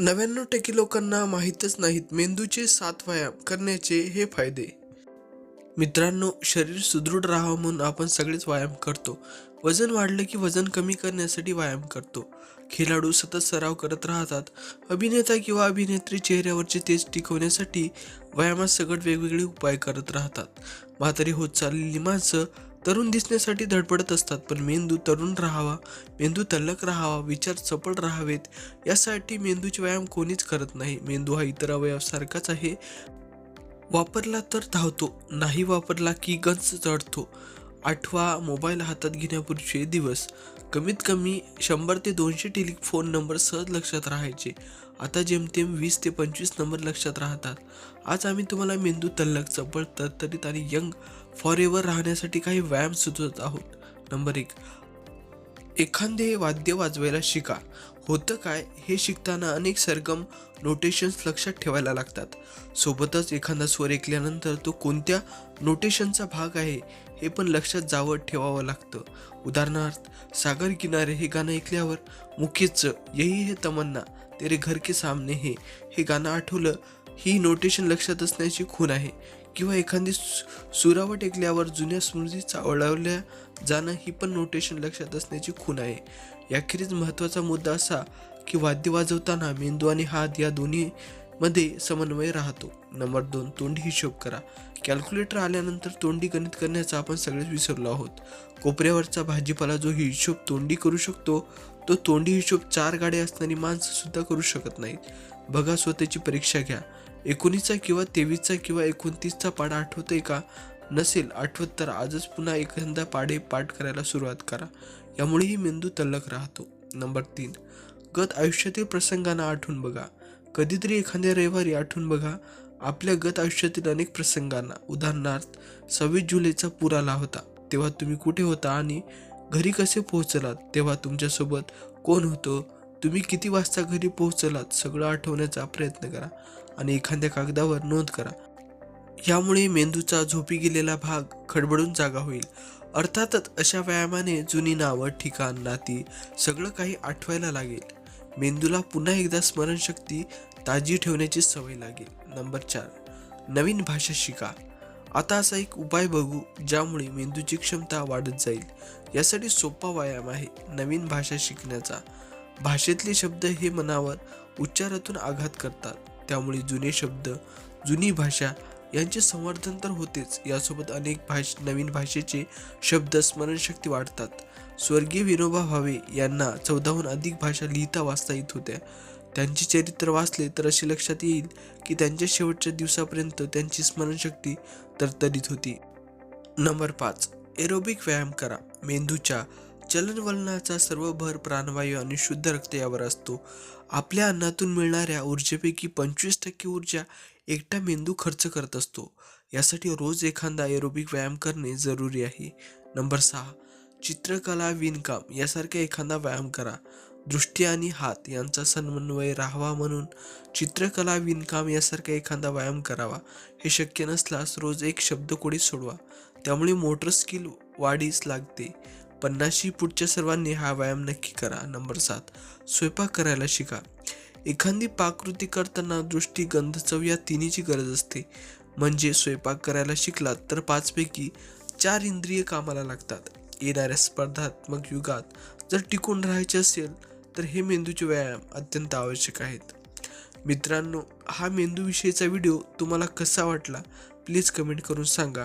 नव्याण्णव टक्के लोकांना माहीतच नाहीत मेंदूचे सात व्यायाम करण्याचे हे फायदे. मित्रांनो शरीर सुदृढ राहावं म्हणून आपण सगळेच व्यायाम करतो. वजन वाढलं की वजन कमी करण्यासाठी व्यायाम करतो. खेळाडू सतत सराव करत राहतात. अभिनेता किंवा अभिनेत्री चेहऱ्यावरचे तेज टिकवण्यासाठी व्यायामात सगळ वेगवेगळे उपाय करत राहतात. म्हातारी होत चाललेली माणसं तरुण दिसण्यासाठी धडपडत असतात पण मेंदू तरुण राहावा मेंदू तल्लक राहावा विचार चपळ राहावेत. यासाठी मेंदूचे व्यायाम कोणीच करत नाही. मेंदू हा इतर अवयवासारखाच आहे. वापरला तर धावतो नाही वापरला की गंज चढतो. आठवा मोबाईल हातात घेण्यापूर्वीचे दिवस. कमीत कमी शंभर ते दोनशे टेलिफोन नंबर सहज लक्षात राहायचे. आता जेमतेम वीस ते पंचवीस नंबर लक्षात राहतात. आज आम्ही तुम्हाला मेंदू तल्लक चपळ तरतरीत आणि यंग फॉर एव्हर राहण्यासाठी काही व्यायाम सुचवत आहोत. नंबर एक एखादे वाद्य वाजवायला शिका. होतं काय हे शिकताना अनेक सरगम नोटेशन्स लक्षात ठेवायला लागतात. सोबतच एखादा स्वर ऐकल्यानंतर तो कोणत्या नोटेशनचा भाग आहे हे पण लक्षात जावं ठेवावं लागतं. उदाहरणार्थ सागर किनारे हे गाणं ऐकल्यावर मुख्यच यही हे तमन्ना तेरे घर के सामने हे. हे गाणं आठवलं ही नोटेशन लक्षात असण्याची खूण आहे. किंवा एखादी सु- सुरावट ऐकल्यावर जुन्या स्मृती चावळवल्या जाणं ही पण नोटेशन लक्षात असण्याची खूण आहे. याखेरीज महत्त्वाचा मुद्दा असा की वाद्य वाजवताना मेंदू आणि हात या दोन्ही मध्ये समन्वय राहतो. नंबर दोन तोंडी हिशोब करा. कॅल्क्युलेटर आल्यानंतर तोंडी गणित करण्याचा आपण सगळेच विसरलो आहोत. कोपऱ्यावरचा भाजीपाला जो हिशोब तोंडी करू शकतो तो तोंडी हिशोब चार गाड्या असणारी माणसं सुद्धा करू शकत नाहीत. बघा स्वतःची परीक्षा घ्या. एकोणीसचा किंवा तेवीसचा किंवा एकोणतीसचा पाढा आठवतोय का? नसेल आठवत तर आजच पुन्हा एखादा पाढे पाठ करायला सुरुवात करा. यामुळेही मेंदू तल्लक राहतो. नंबर तीन गत आयुष्यातील प्रसंगांना आठवून बघा. कधीतरी एखाद्या रविवारी आठवून बघा आपल्या गत आयुष्यातील अनेक प्रसंगांना. उदाहरणार्थ सव्वीस जुलैचा पूर आला होता. तेव्हा तुम्ही कुठे होता आणि घरी कसे पोहोचलात? तेव्हा तुमच्यासोबत कोण होतं? तुम्ही किती वाजता घरी पोहोचलात सगळं आठवण्याचा प्रयत्न करा आणि एखाद्या कागदावर नोंद करा. यामुळे मेंदूचा झोपी गेलेला भाग खडबडून जागा होईल. अर्थातच अशा व्यायामाने जुनी नावं ठिकाण नाती सगळं काही आठवायला लागेल. मेंदूला पुन्हा एकदा स्मरणशक्ती ताजी ठेवण्याची सवय लागेल. नंबर चार. नवीन भाषा शिका. आता असा एक उपाय बघू ज्यामुळे मेंदूची क्षमता वाढत जाईल. यासाठी सोपा व्यायाम आहे नवीन भाषा शिकण्याचा. भाषेतले शब्द हे मनावर उच्चारातून आघात करतात. त्यामुळे जुने शब्द जुनी भाषा यांचे संवर्धन तर होतेच. यासोबत अनेक भाष नवीन भाषेचे शब्द स्मरणशक्ती वाढतात. स्वर्गीय विनोबा भावे यांना चौदाहून अधिक भाषा लिहिता वाचता येत होत्या. त्यांचे चरित्र वाचले तर असे लक्षात येईल की त्यांच्या शेवटच्या दिवसापर्यंत त्यांची स्मरणशक्ती तरतरीत होती. नंबर पाच. एरोबिक व्यायाम करा. मेंदूच्या चलनवलनाचा सर्व भर प्राणवायू आणि शुद्ध रक्त यावर असतो. आपल्या अन्नातून मिळणाऱ्या ऊर्जेपैकी पंचवीस टक्के ऊर्जा एकटा मेंदू खर्च करत असतो. यासाठी रोज एखादा एरोबिक व्यायाम करणे जरुरी आहे. नंबर सहा चित्रकला विणकाम यासारखा एखादा व्यायाम करा. दृष्टी आणि हात यांचा समन्वय राहावा म्हणून चित्रकला विणकाम यासारखा एखादा व्यायाम करावा. हे शक्य नसल्यास रोज एक शब्दकोडी सोडवा. त्यामुळे मोटर स्किल वाढीस लागते. पन्नाशी पुढच्या सर्वांनी हा व्यायाम नक्की करा. नंबर सात स्वयंपाक करायला शिका. एखादी पाककृती करताना दृष्टी गंध चव या तिन्हीची गरज असते. म्हणजे स्वयंपाक करायला शिकलात तर पाचपैकी चार इंद्रिय कामाला लागतात. येणाऱ्या स्पर्धात्मक युगात जर टिकून राहायचे असेल तर हे मेंदूचे व्यायाम अत्यंत आवश्यक आहेत. मित्रांनो हा मेंदूविषयीचा व्हिडिओ तुम्हाला कसा वाटला? प्लीज कमेंट करून सांगा.